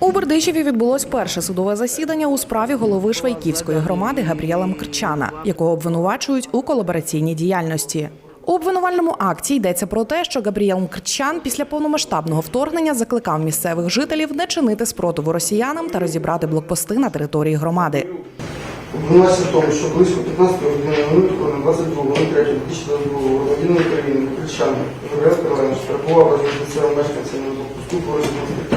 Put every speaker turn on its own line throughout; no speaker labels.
У Бердичеві відбулось перше судове засідання у справі голови Швайківської громади Габріела Мкрчана, якого обвинувачують у колабораційній діяльності. У обвинувальному акті йдеться про те, що Габріел Мкрчан після повномасштабного вторгнення закликав місцевих жителів не чинити спротиву росіянам та розібрати блокпости на території громади.
Обвинувачується в тому, що близько 15 години минутку на 22 03 2022 громадянин України Кричан Габріел Карлович перебував разом з місцевими мешканцями блокпосту по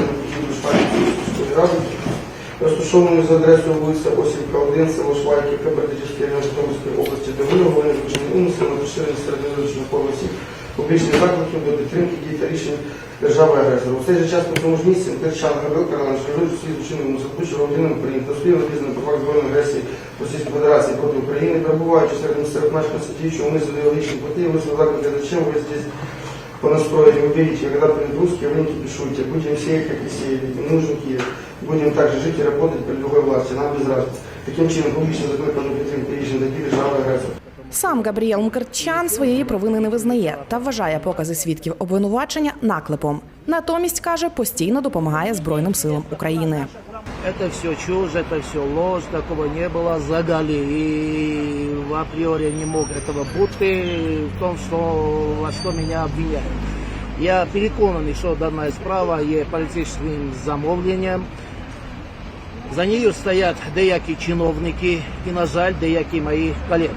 Сільської розташованою за адресою вулиця Осівка 1, село Швайківка, Бердичівський район Житомирської області, де виявлено звичайний умисел на поширення серед визначених осіб публічних закликів до підтримки дій та рішень держави агресора. У цей же час на тому ж місці Кричан Габріел Карлович виявив свій злочинному заключу громадянин України та спільно визнано про факт збройної агресії Російської Федерації проти України, перебуваючи серед місцевих мешканців діючого унизу ідеологічних мотивів, висловив заклик глядачам, по настроению уберите, когда придут русские, вы не кипишуйте, будем сеять, как и сеяли, не нужен будем также жить и работать при другой власти, нам без разницы. Таким чином, публічно закликано підтримки рішень такі держави агресора.
Сам Габріел Мкрчан своєї провини не визнає та вважає покази свідків обвинувачення наклепом. Натомість каже, постійно допомагає Збройним силам України.
Это все чушь, это все ложь, такого не было, загали. И априори не мог этого бути в том, что, во что меня обвиняют. Я переконаний, що дана справа є поліцейським замовленням. За нею стоять деякі чиновники і, на жаль, деякі мої колеги.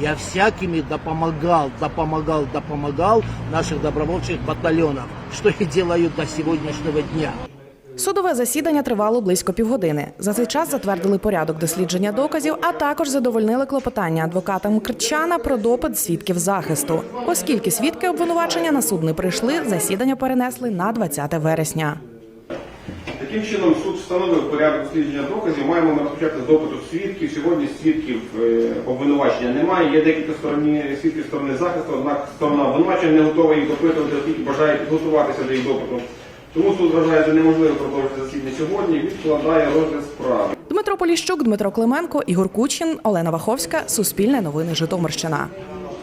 Я всякими допомагав, допомагав, допомагав наших добровольчих батальйонів, що і делаю до сьогоднішнього дня.
Судове засідання тривало близько півгодини. За цей час затвердили порядок дослідження доказів, а також задовольнили клопотання адвоката Мкрчана про допит свідків захисту. Оскільки свідки обвинувачення на суд не прийшли, засідання перенесли на 20 вересня.
Таким чином, суд встановив порядок дослідження доказів. Маємо розпочати з допиту свідків. Сьогодні свідків е, обвинувачення немає. Є декілька стороні свідків сторони захисту, однак сторона обвинувачення не готова їх допитувати, оскільки бажає підготуватися до їх допиту. Тому суд вважає за неможливо продовжити засідання сьогодні. Відкладає розгляд справи.
Дмитро Поліщук, Дмитро Клименко, Ігор Кучин, Олена Ваховська. Суспільне новини Житомирщина.